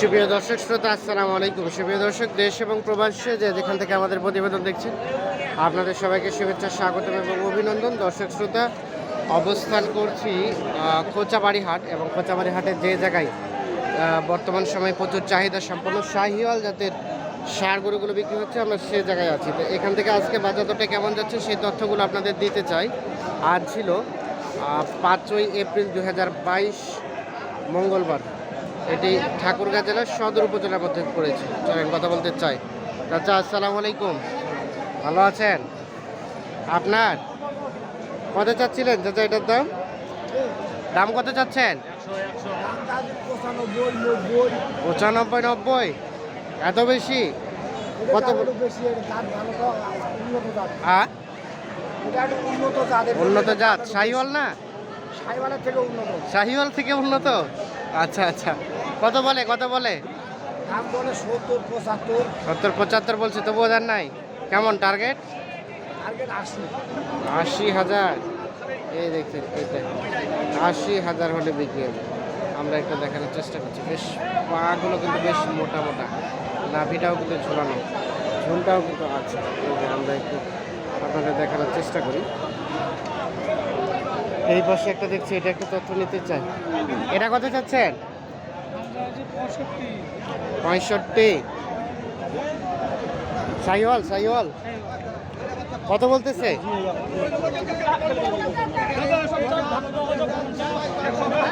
সুপ্রিয় দর্শক, শ্রোতা, আসসালামু আলাইকুম। সুপ্রিয় দর্শক, দেশ এবং প্রবাসী যে যেখান থেকে আমাদের প্রতিবেদন দেখছেন, আপনাদের সবাইকে শুভেচ্ছা, স্বাগতম এবং অভিনন্দন। দর্শক, শ্রোতা, অবস্থান করছি খোঁচাবাড়ি হাট এবং খোঁচাবাড়ি হাটের যে জায়গায় বর্তমান সময়ে প্রচুর চাহিদা সম্পন্ন। শাহিওয়াল জাতের সার গরুগুলো বিক্রি হচ্ছে, আমরা সে জায়গায় আছি। তো এখান থেকে আজকে বাজার দরটা কেমন যাচ্ছে সেই তথ্যগুলো আপনাদের দিতে চাই। আজ ছিল পাঁচই এপ্রিল দু হাজার বাইশ, মঙ্গলবার। এটি ঠাকুরগাঁ জেলার সদর উপজেলার মধ্যে পড়েছে। চলেন কথা বলতে চাই। চাচা আসসালামু আলাইকুম। ভালো আছেন? আপনার? কত চাচ্ছিলেন চাচা এটার দাম? দাম কত চাচ্ছেন? পঁচানব্বই। নব্বই এত বেশি? কত? উন্নত জাত। শাহিওয়াল না? শাহিওয়াল থেকে উন্নত। শাহিওয়াল থেকে উন্নত? আচ্ছা আচ্ছা। কত বলে কত বলে? সত্তর পঁচাত্তর। বলছে তবু ওদের নাই। কেমন টার্গেট আশি। হাজার। এই দেখছেন এইটা আশি হাজার হলে বিক্রি হবে। আমরা একটু দেখানোর চেষ্টা করছি। বেশ পাগুলো কিন্তু বেশ মোটা মোটা। নাভিটাও কিন্তু ঝোলানো। ঝুলটাও কিন্তু আছে। আমরা একটু আপনাদের দেখানোর চেষ্টা করি। এই পাশে একটা দেখছি, এটা একটা তথ্য নিতে চাই। এটা কত চাচ্ছেন? পঁয়ষট্টি। সাইওয়াল সাইওয়াল। কত বলতেছে?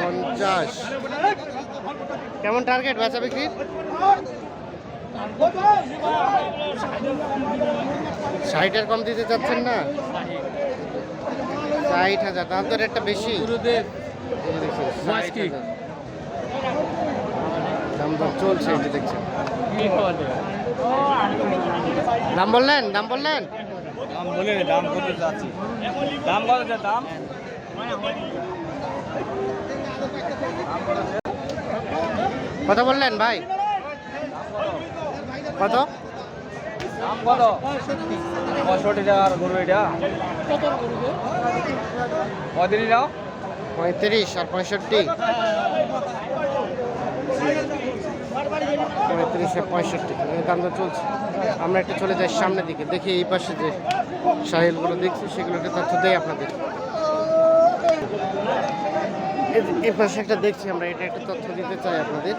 পঞ্চাশ। কেমন টার্গেট বেচা বিক্রির? ষাটের কম দিতে চাচ্ছেন না? ষাট হাজার তাহলে তো রেটটা বেশি। 60,000 দাম চলছে এই যে দেখছেন দাম বললেন দাম বললেন? দাম বলে দাম কত যাচ্ছে? দাম কত যা দাম? কত বললেন ভাই? কত? পঁয়ত্রিশ আর পঁয়ষট্টি। পঁয়ত্রিশ আর পঁয়ষট্টি দর চলছে। আমরা একটু চলে যাই সামনের দিকে, দেখি এই পাশে যে সাহিলগুলো দেখছি, সেগুলোকে তথ্য দেয় আপনাদের। এই পাশে একটা দেখছি আমরা, এটা একটা তথ্য দিতে চাই আপনাদের।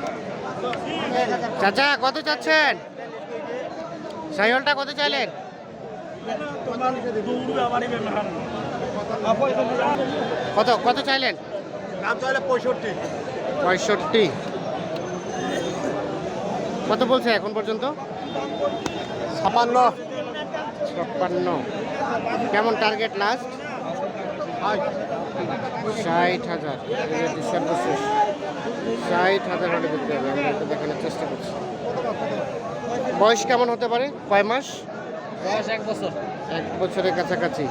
চাচা, কত চাচ্ছেন? সাহিলটা কত চাইলেন? কত কত চাইলেন? দাম চাইলে পঁয়ষট্টি। পঁয়ষট্টি কত বলছে এখন পর্যন্ত? ছাপান্ন। ছাপ্পান্ন। কেমন টার্গেট লাস্ট ষাট হাজার। সর্বশেষ ষাট হাজার হলে বিক্রি হবে আমরা একটু দেখানোর চেষ্টা করছি। বয়স কেমন হতে পারে? কয় মাস? বয়স এক বছর। এক বছরের কাছাকাছি।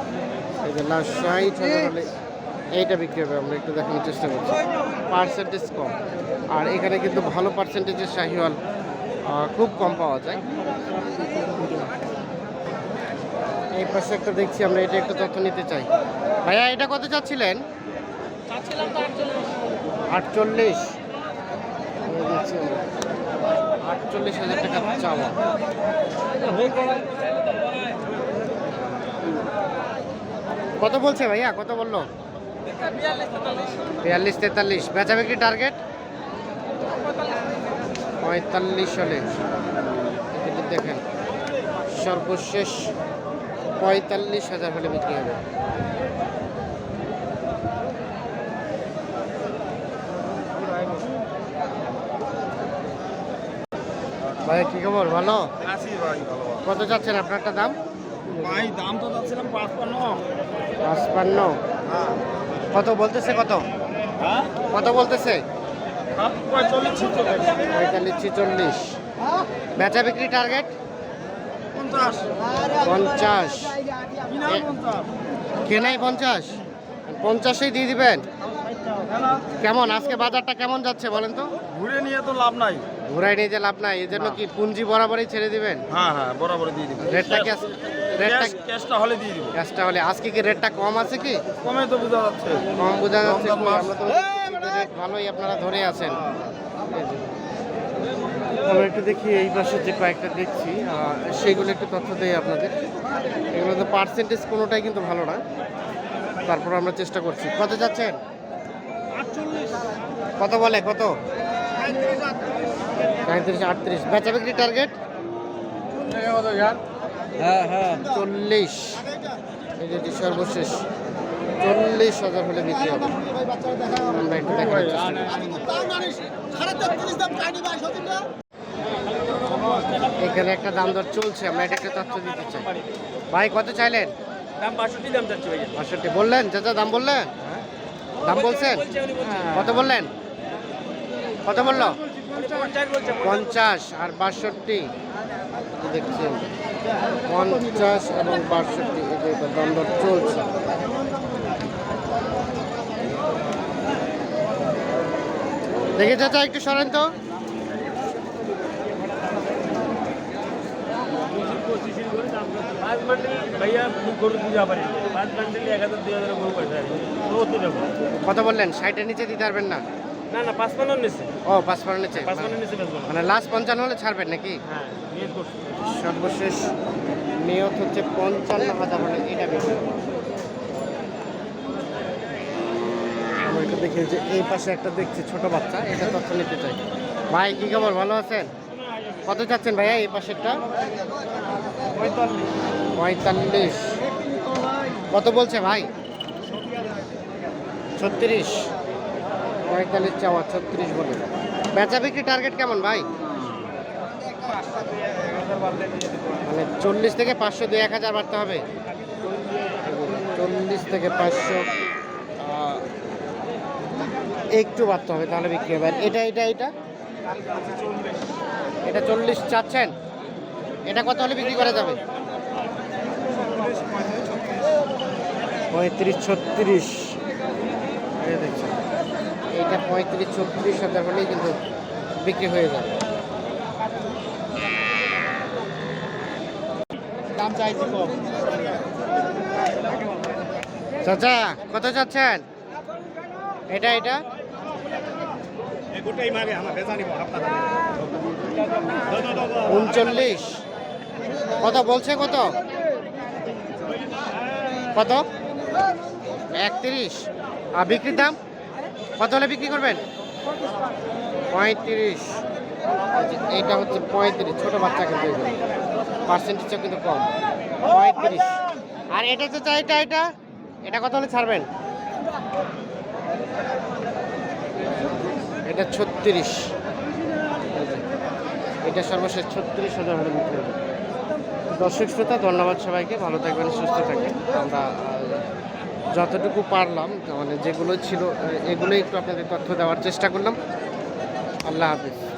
এই যে লাস্ট ষাট হাজার হলে এইটা বিক্রি হবে আমরা একটু দেখানোর চেষ্টা করছি। পার্সেন্টেজ কম। আর এখানে কিন্তু ভালো পার্সেন্টেজের শাহিওয়াল খুব কম পাওয়া যায়। এই পাশে একটা দেখছি আমরা এটা একটু তথ্য নিতে চাই। ভাইয়া এটা কত চাচ্ছিলেন? আটচল্লিশ। এই দেখছি আমরা। আটচল্লিশ হাজার টাকা চাওয়া। কত বলছে ভাইয়া? কত বলল? বিয়াল্লিশ তেতাল্লিশ। বেচা বিক্রি টার্গেট পঁয়তাল্লিশ হলে। দেখেন। সর্বশেষ পঁয়তাল্লিশ হাজার হলে বিক্রি হবে। ভাই কি খবর? ভালো? আশি ভাই ভালো। কত চাচ্ছেন আপনারটা দাম? ভাই দাম তো যাচ্ছিলাম পাঁচপান্ন। পাঁচপান্ন। হ্যাঁ। কত বলতেছে কত? হ্যাঁ? কত বলতেছে? পঁয়তাল্লিশ ছিচল্লিশ। বেচা বিক্রি টার্গেট? পঞ্চাশ। পঞ্চাশ। কিনা পঞ্চাশ। কেনাই পঞ্চাশ? পঞ্চাশেই দিয়ে দিবেন? কেমন? আজকে বাজারটা কেমন যাচ্ছে বলেন তো? ঘুরে নিয়ে তো লাভ নাই। ঘুরাই নিয়ে যে লাভ নাই এই জন্য কি পুঞ্জি বরাবরই ছেড়ে দিবেন? হ্যাঁ হ্যাঁ বরাবর দিয়ে রেটটা কি রেটটা ক্যাশটা হলে দিয়ে দিব। ক্যাশটা হলে। আজকে কি রেটটা কম আছে কি? কমে তো বোঝা যাচ্ছে। কম বোঝা যাচ্ছে। রেট ভালোই আপনারা ধরে আছেন। এই আমরা একটু দেখি এই পাশে যে কয়েকটা দেখছি। সেইগুলো একটু তথ্য দেই আপনাদের। এগুলো তো পার্সেন্টেজ কোনোটাই কিন্তু ভালো না। তারপর আমরা চেষ্টা করছি। কত যাচ্ছেন? কত বলে? কত? সাঁত্রিশ আটত্রিশ। বেচা বিক্রি টার্গেট হ্যাঁ হ্যাঁ। চল্লিশ। সর্বশেষ। চল্লিশ হাজার হলে বিক্রি হবে। আমরা একটু দেখার এখানে একটা দাম দর চলছে আমরা এটা একটা তথ্য দিতে চাই। ভাই কত চাইলেন? দাম বাষট্টি দাম চাচ্ছি বাষট্টি। বললেন? চাচা দাম বললেন? দাম বলছেন? কত বললেন? কত বলল? পঞ্চাশ আর বাষট্টি দেখছেন পঞ্চাশ এবং বাষট্টি এই এটা দাম চলছে। দেখে চাচা একটু সরেন তো। কত বললেন ষাটের নিচে দিতে পারবেন না। না না পাঁচ পান্ন নিচ্ছে ও পাঁচ পারের নিচে পাঁচ পান্ন নিচ্ছে বেচবো মানে লাস্ট পঞ্চান্ন হলে ছাড়বেন নাকি? হ্যাঁ নিয়ত সর্বশেষ নিয়ত হচ্ছে পঞ্চান্ন হাজার হলে এটা বেশি আমরা দেখি যে এই পাশে একটা দেখছি ছোট বাচ্চা এটা তথ্য নিতে চাই। ভাই কি খবর? ভালো আছেন? কত চাচ্ছেন ভাইয়া এই পাশেরটা? পঁয়তাল্লিশ। কত বলছে ভাই? ছত্রিশ। পঁয়তাল্লিশ চাওয়া ছত্রিশ বলে বেচা বিক্রি টার্গেট কেমন ভাই? মানে চল্লিশ থেকে পাঁচশো দুই এক হাজার বাড়তে হবে? চল্লিশ থেকে পাঁচশো একটু বাড়তে হবে তাহলে বিক্রি হবে। এটা এটা এটা? এটা চল্লিশ চাচ্ছেন? এটা কত হলে বিক্রি করা যাবে? পঁয়ত্রিশ, ছত্রিশ। এই দেখছেন। এইটা পঁয়ত্রিশ ছত্রিশ হাজার হলেই কিন্তু বিক্রি হয়ে যাবে। দাম চাইছি কম। চাচা কত চাচ্ছেন? এটা এটা? উনচল্লিশ। কত বলছে কত? কত? একত্রিশ। আর বিক্রির দাম? কত হলে বিক্রি করবেন? পঁয়ত্রিশ। এইটা হচ্ছে পঁয়ত্রিশ, ছোট বাচ্চা কিন্তু পার্সেন্টেজটা কিন্তু কম। পঁয়ত্রিশ। আর এটা তো চাই এটা? এটা এটা কত হলে ছাড়বেন? এটা ছত্রিশ। এটা সর্বশেষ ছত্রিশ হাজার হলে বিক্রি হবে। দর্শক শ্রোতা, ধন্যবাদ সবাইকে। ভালো থাকবেন, সুস্থ থাকবেন। আমরা যতটুকু পারলাম মানে যেগুলো ছিল এগুলোই একটু আপনাদের তথ্য দেওয়ার চেষ্টা করলাম। আল্লাহ হাফিজ।